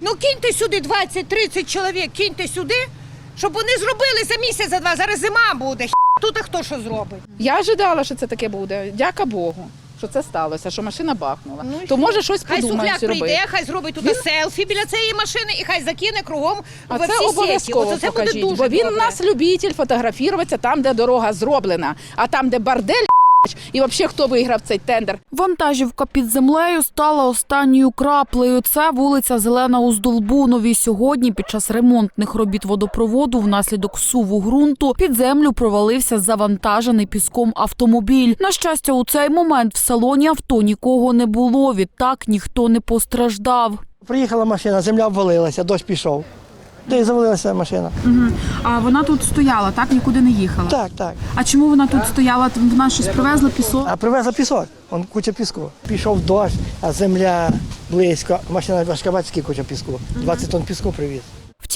Ну киньте сюди 20-30 чоловік, киньте сюди, щоб вони зробили за місяць, за два. Зараз зима буде. Тут а хто що зробить? Я ожидала, що це таке буде. Дяка Богу, що це сталося, що машина бахнула. Ну і То що? може щось Хай подумають суфляк робити. прийде, хай зробить тут селфі біля цієї машини і хай закине кругом А во це всі сеті. обов'язково Оце це буде покажіть, дуже бо він добре. у нас любитель фотографуватися там, де дорога зроблена, а там, де бордель, і взагалі хто виграв цей тендер. Вантажівка під землею стала останньою краплею. Це вулиця Зелена у Здолбунові. Сьогодні під час ремонтних робіт водопроводу внаслідок суву ґрунту під землю провалився завантажений піском автомобіль. На щастя, у цей момент в салоні авто нікого не було. Відтак ніхто не постраждав. Приїхала машина, земля обвалилася, дощ пішов. Та й завалилася машина. А вона тут стояла, так нікуди не їхала. Так, так. А чому вона тут стояла? Вона щось привезла пісок? А привезла пісок, он куча піску. Пішов дощ, а земля близько. Машина важка, бачите, куча піску. 20 тонн піску привіз.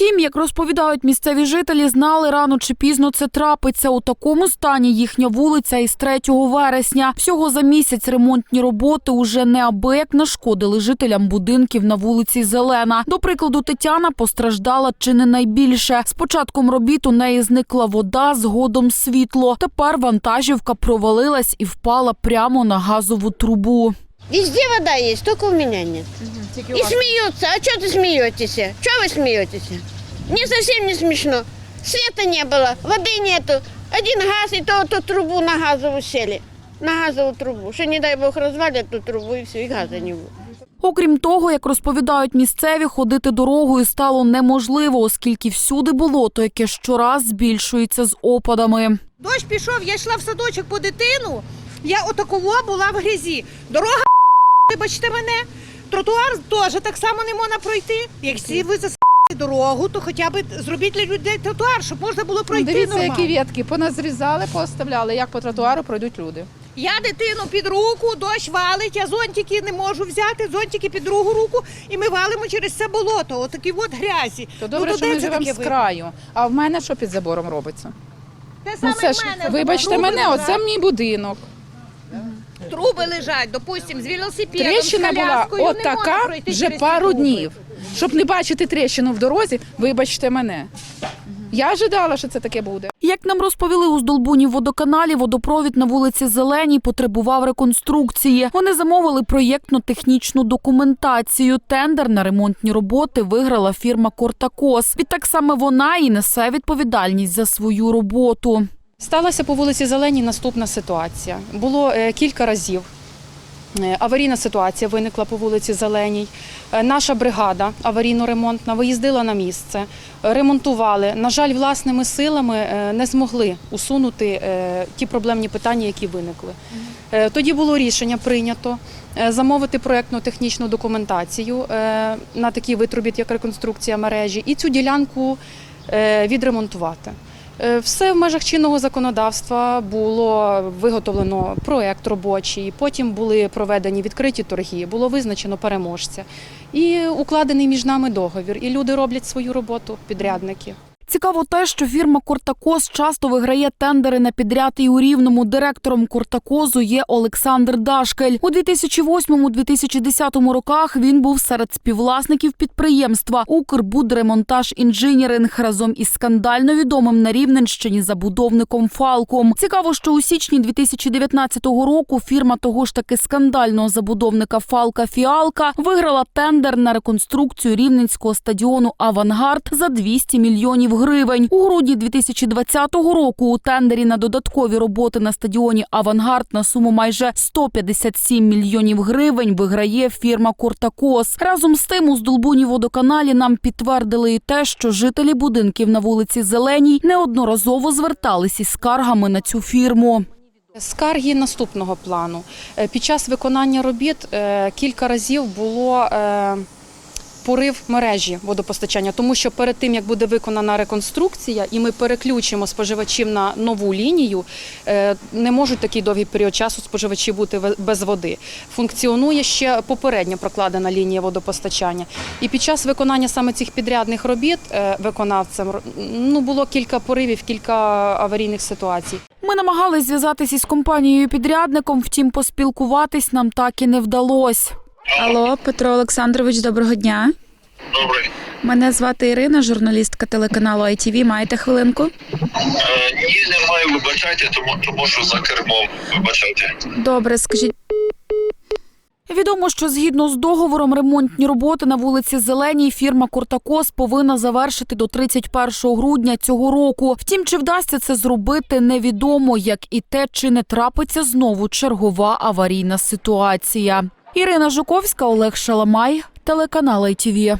Втім, як розповідають місцеві жителі, знали рано чи пізно це трапиться. У такому стані їхня вулиця із 3 вересня. Всього за місяць ремонтні роботи уже неабияк нашкодили жителям будинків на вулиці Зелена. До прикладу, Тетяна постраждала чи не найбільше. З початком робіт у неї зникла вода, згодом світло. Тепер вантажівка провалилась і впала прямо на газову трубу. Везде вода есть, только у меня нет. И смеются. А что ты смеетесь? Что вы смеетесь? Мне совсем не смешно. Света не было, воды нету. Один газ, и то, то трубу на газовую сели. На газовую трубу. Что, не дай бог, развалят ту трубу, и все, и газа не будет. Окрім того, як розповідають місцеві, ходити дорогою стало неможливо, оскільки всюди болото, яке щораз збільшується з опадами. Дощ пішов, я йшла в садочок по дитину, я отакова була в грязі. Дорога, вибачте мене, тротуар теж так само не можна пройти. Якщо ви засадите дорогу, то хоча б зробіть для людей тротуар, щоб можна було пройти Ну, Дивіться, нормально. які ветки поназрізали, поставляли, як по тротуару пройдуть люди. Я дитину під руку, дощ валить, я зонтики не можу взяти, зонтики під другу руку, і ми валимо через це болото. Отакі от грязі. То добре, ну, що ми живемо з краю. А в мене що під забором робиться? Те Ну саме це в ж, мене. вибачте мене, оце мій будинок. Труби лежать, допустим, з велосипедом, Тріщина з була коляскою, от не можна така пройти вже через ці пару труби. днів. Щоб не бачити тріщину в дорозі, вибачте мене. Я ожидала, що це таке буде. Як нам розповіли у Здолбуні водоканалі, водопровід на вулиці Зеленій потребував реконструкції. Вони замовили проєктно-технічну документацію. Тендер на ремонтні роботи виграла фірма Кортакос. Відтак саме вона і несе відповідальність за свою роботу. Сталася по вулиці Зеленій наступна ситуація. Було е, кілька разів. е, Аварійна ситуація виникла по вулиці Зеленій. Е, Наша бригада аварійно-ремонтна виїздила на місце, ремонтували. На жаль, власними силами не змогли усунути ті проблемні питання, які виникли. Тоді було рішення прийнято замовити проєктно-технічну документацію на такий вид як реконструкція мережі, і цю ділянку відремонтувати. Е, Все в межах чинного законодавства було виготовлено проект робочий, потім були проведені відкриті торги, було визначено переможця і укладений між нами договір. І люди роблять свою роботу, підрядники. Цікаво те, що фірма Кортакос часто виграє тендери на підряд і у рівному. Директором Кортакозу є Олександр Дашкель. У 2008-2010 роках він був серед співвласників підприємства Укрбудремонтаж інжиніринг разом із скандально відомим на Рівненщині забудовником Фалком. Цікаво, що у січні 2019 року фірма того ж таки скандального забудовника Фалка Фіалка виграла тендер на реконструкцію рівненського стадіону Авангард за 200 мільйонів гривень. У грудні 2020 року у тендері на додаткові роботи на стадіоні Авангард на суму майже 157 мільйонів гривень виграє фірма Кортакос. Разом з тим у Здолбуні водоканалі нам підтвердили і те, що жителі будинків на вулиці Зеленій неодноразово звертались із скаргами на цю фірму. Скарги наступного плану. Е, Під час виконання робіт е, кілька разів було е, порив мережі водопостачання, тому що перед тим, як буде виконана реконструкція, і ми переключимо споживачів на нову лінію, е, не можуть такий довгий період часу споживачі бути без води. Функціонує ще попередньо прокладена лінія водопостачання. І під час виконання саме цих підрядних робіт е, виконавцем ну, було кілька поривів, кілька аварійних ситуацій. Ми намагались зв'язатись із компанією підрядником, втім поспілкуватись нам так і не вдалось. Алло, Петро Олександрович, доброго дня. Добрий. Мене звати Ірина, журналістка телеканалу ITV. Маєте хвилинку? Е, ні, немає, вибачайте, тому, тому що за кермом. Вибачайте. Добре, скажіть. Відомо, що згідно з договором ремонтні роботи на вулиці Зеленій фірма Кортакос повинна завершити до 31 грудня цього року. Втім, чи вдасться це зробити, невідомо, як і те, чи не трапиться знову чергова аварійна ситуація. Ірина Жуковська, Олег Шаламай, телеканал ITV.